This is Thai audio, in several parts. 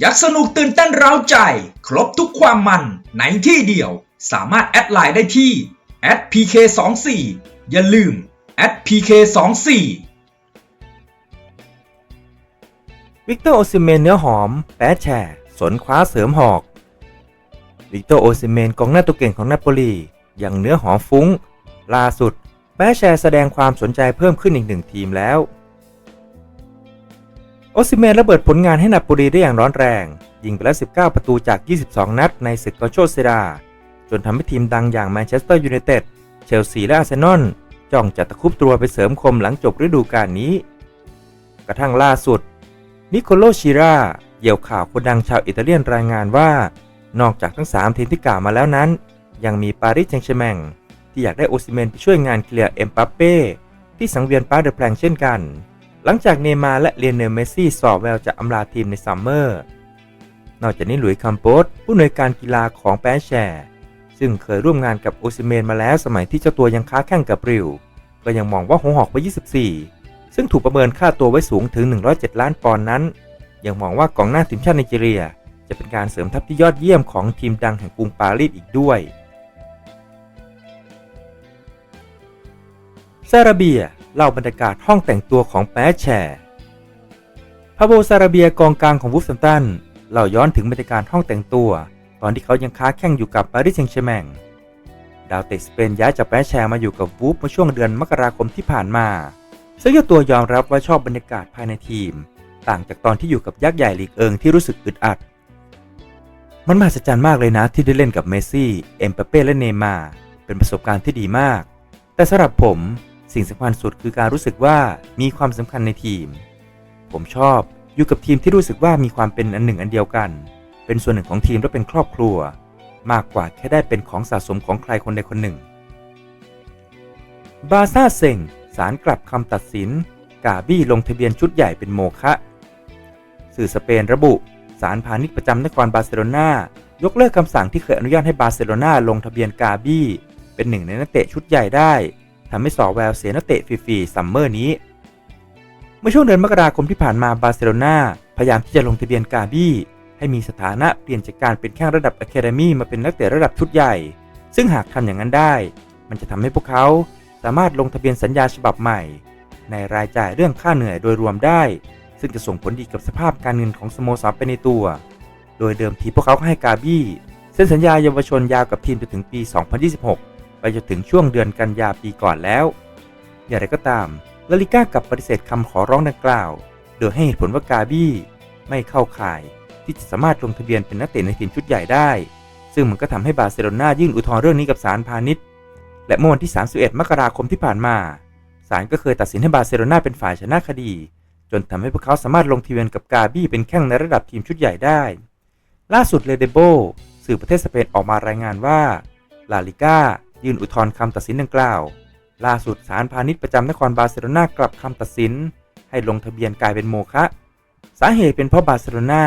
อยากสนุกตื่นเต้นเร้าใจ ครบทุกความมันในที่เดียว สามารถแอดไลน์ได้ที่ @pk24 อย่าลืม @pk24 วิกเตอร์โอซิเมนเนื้อหอม แป๊ดแชร์สนคว้าเสริมหอก วิกเตอร์โอซิเมนกองหน้าตัวเก่งของนาโปลีอย่างเนื้อหอมฟุ้ง ล่าสุด แป๊ดแชร์แสดงความสนใจเพิ่มขึ้นอีกหนึ่งทีมแล้ว โอซิเมนระเบิดผลงานให้นาโปลีได้อย่างร้อนแรง ยิงไปแล้ว 19 ประตูจาก 22 นัดในศึกกาโชเซรา จนทำให้ทีมดังอย่างแมนเชสเตอร์ยูไนเต็ด เชลซีและอาร์เซนอลจ้องจะตะคุบตัวไปเสริมคมหลังจบฤดูกาลนี้ กระทั่งล่าสุด นิโคโลชิราเหยี่ยวข่าวคนดังชาวอิตาเลียนรายงานว่า นอกจากทั้ง 3 ทีมที่กล่าวมาแล้วนั้น ยังมีปารีสแซงต์แชร์แมงที่อยากได้โอซิเมนไปช่วยงานเคลียร์เอ็มปัปเป้ที่สังเวียนปาร์เดอแพลงเช่นกัน หลังจากเนมาร์และเลียนเนลเมสซี่สอบแววจะอำลาทีมในซัมเมอร์ นอกจากนี้หลุยคัมโปสผู้อำนวยการกีฬาของแปนแชร์ซึ่งเคยร่วมงานกับโอซิเมนมาแล้วสมัยที่เจ้าตัวยังค้าแข่งกับริว ก็ยังมองว่าหัวหอกเบอร์24 ซึ่งถูกประเมินค่าตัวไว้สูงถึง 107 ล้านปอนด์นั้น ยังมองว่ากองหน้าทีมชาติไนจีเรีย จะเป็นการเสริมทัพที่ยอดเยี่ยมของทีมดังแห่งกรุงปารีสอีกด้วยซาราเบีย เล่าบรรยากาศห้องแต่งตัวของแปชแชร์พาโบซาราเบียกองกลางของวูฟแฮมป์ตันเล่าย้อนถึงบรรยากาศห้องแต่งตัว ตอนที่เขายังค้าแข่งอยู่กับปารีสแซงต์แชร์แมงดาวเตะสเปนย้ายจากแปชแชร์มาอยู่กับวูฟเมื่อช่วงเดือนมกราคมที่ผ่านมาซึ่งเจ้าตัวยอมรับว่าชอบบรรยากาศภายในทีม ต่างจากตอนที่อยู่กับยักษ์ใหญ่ลีกเอิงที่รู้สึกอึดอัด มันมหัศจรรย์มากเลยนะที่ได้เล่นกับเมสซี่ เอ็มเปเป้และเนมาร์เป็นประสบการณ์ที่ดีมาก แต่สำหรับผม สิ่งสำคัญสุดคือการรู้สึกว่ามีความสำคัญในทีม ผมชอบอยู่กับทีมที่รู้สึกว่ามีความเป็นอันหนึ่งอันเดียวกัน เป็นส่วนหนึ่งของทีมและเป็นครอบครัว มากกว่าแค่ได้เป็นของสะสมของใครคนใดคนหนึ่ง บาซ่าเซ็งสารกลับคำตัดสิน กาบี้ลงทะเบียนชุดใหญ่เป็นโมฆะสื่อสเปนระบุสารพาณิชย์ประจำนครบาร์เซโลนายกเลิกคำสั่งที่เคยอนุญาตให้บาร์เซโลนาลงทะเบียนกาบี้เป็นหนึ่งในนักเตะชุดใหญ่ได้ ทำให้สอแววเสียนักเตะฟรีๆซัมเมอร์นี้ เมื่อช่วงเดือนมกราคมที่ผ่านมาบาร์เซโลนาพยายามที่จะลงทะเบียนกาบี้ให้มีสถานะเปลี่ยนจากการเป็นแค่ระดับอะคาเดมี่มาเป็นนักเตะระดับชุดใหญ่ ซึ่งหากทำอย่างนั้นได้ มันจะทำให้พวกเขาสามารถลงทะเบียนสัญญาฉบับใหม่ ในรายจ่ายเรื่องค่าเหนื่อยโดยรวมได้ ซึ่งจะส่งผลดีกับสภาพการเงินของสโมสรไปในตัว โดยเดิมทีพวกเขาให้กาบี้เซ็นสัญญาเยาวชนยาวกับทีมจนถึงปี 2026 ไปจนถึงช่วงเดือนกันยาปีก่อนแล้ว อย่างไรก็ตามลาลิก้ากลับปฏิเสธคำขอร้องดังกล่าว โดยให้เหตุผลว่ากาบี้ไม่เข้าข่าย ที่จะสามารถลงทะเบียนเป็นนักเตะในทีมชุดใหญ่ได้ ซึ่งมันก็ทำให้บาร์เซโลนายื่นอุทธรณ์เรื่องนี้กับศาลพาณิชย์ และเมื่อวันที่ 31 มกราคมที่ผ่านมาศาลก็เคยตัดสินให้บาร์เซโลนาเป็นฝ่ายชนะคดี จนทำให้พวกเขาสามารถลงทะเบียนกับกาบี้เป็นแข้งในระดับทีมชุดใหญ่ได้ ล่าสุดเลเดโบสื่อประเทศสเปนออกมารายงานว่าลาลิก้า ยื่นอุทธรณ์คำตัดสินดังกล่าว ล่าสุดศาลพาณิชย์ประจำนครบาร์เซโลนากลับคำตัดสิน ให้ลงทะเบียนกลายเป็นโมฆะสาเหตุเป็นเพราะบาร์เซโลนา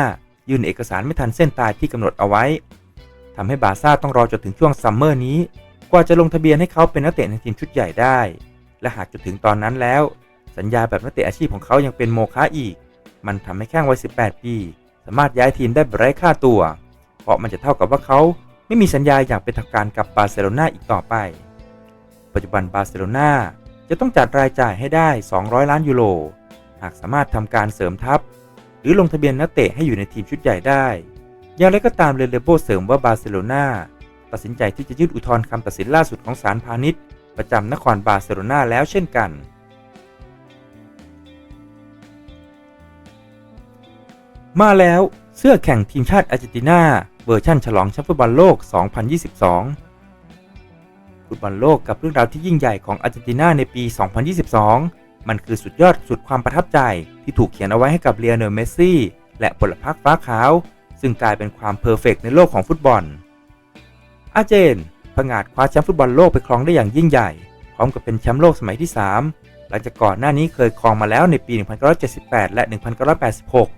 ยื่นเอกสารไม่ทันเส้นตายที่กำหนดเอาไว้ทำให้บาร์ซ่าต้องรอจนถึงช่วงซัมเมอร์นี้ กว่าจะลงทะเบียนให้เขาเป็นนักเตะในทีมชุดใหญ่ได้ และหากจนถึงตอนนั้นแล้ว สัญญาแบบนักเตะอาชีพของเขายังเป็นโมฆะอีก มันทำให้แข้งวัย 18 ปี สามารถย้ายทีมได้ไร้ค่าตัว เพราะมันจะเท่ากับว่าเขา ไม่มีสัญญาอย่างเป็นทางการกับบาร์เซโลนาอีกต่อไป ปัจจุบันบาร์เซโลนาจะต้องจัดรายจ่ายให้ได้ 200 ล้านยูโร หากสามารถทำการเสริมทัพ หรือลงทะเบียนนักเตะให้อยู่ในทีมชุดใหญ่ได้ อย่างไรก็ตามเรเลโบเสริมว่าบาร์เซโลนาตัดสินใจที่จะยื่นอุทธรณ์คำตัดสินล่าสุดของศาลพาณิชย์ ประจำนครบาร์เซโลนาแล้วเช่นกัน มาแล้วเสื้อแข่งทีมชาติอาร์เจนตินา เวอร์ชั่นฉลองแชมป์ฟุตบอลโลก 2022 ฟุตบอลโลกกับเรื่องราวที่ยิ่งใหญ่ของอาร์เจนตินาในปี 2022 มันคือสุดยอดสุดความประทับใจที่ถูกเขียนเอาไว้ให้กับเลียเนลเมสซี่และพลพรรคฟ้าขาว ซึ่งกลายเป็นความเพอร์เฟกในโลกของฟุตบอล อาร์เจนผงาดคว้าแชมป์ฟุตบอลโลกไปครองได้อย่างยิ่งใหญ่ พร้อมกับเป็นแชมป์โลกสมัยที่ 3 หลังจากก่อนหน้านี้เคยครองมาแล้วในปี 1978 และ 1986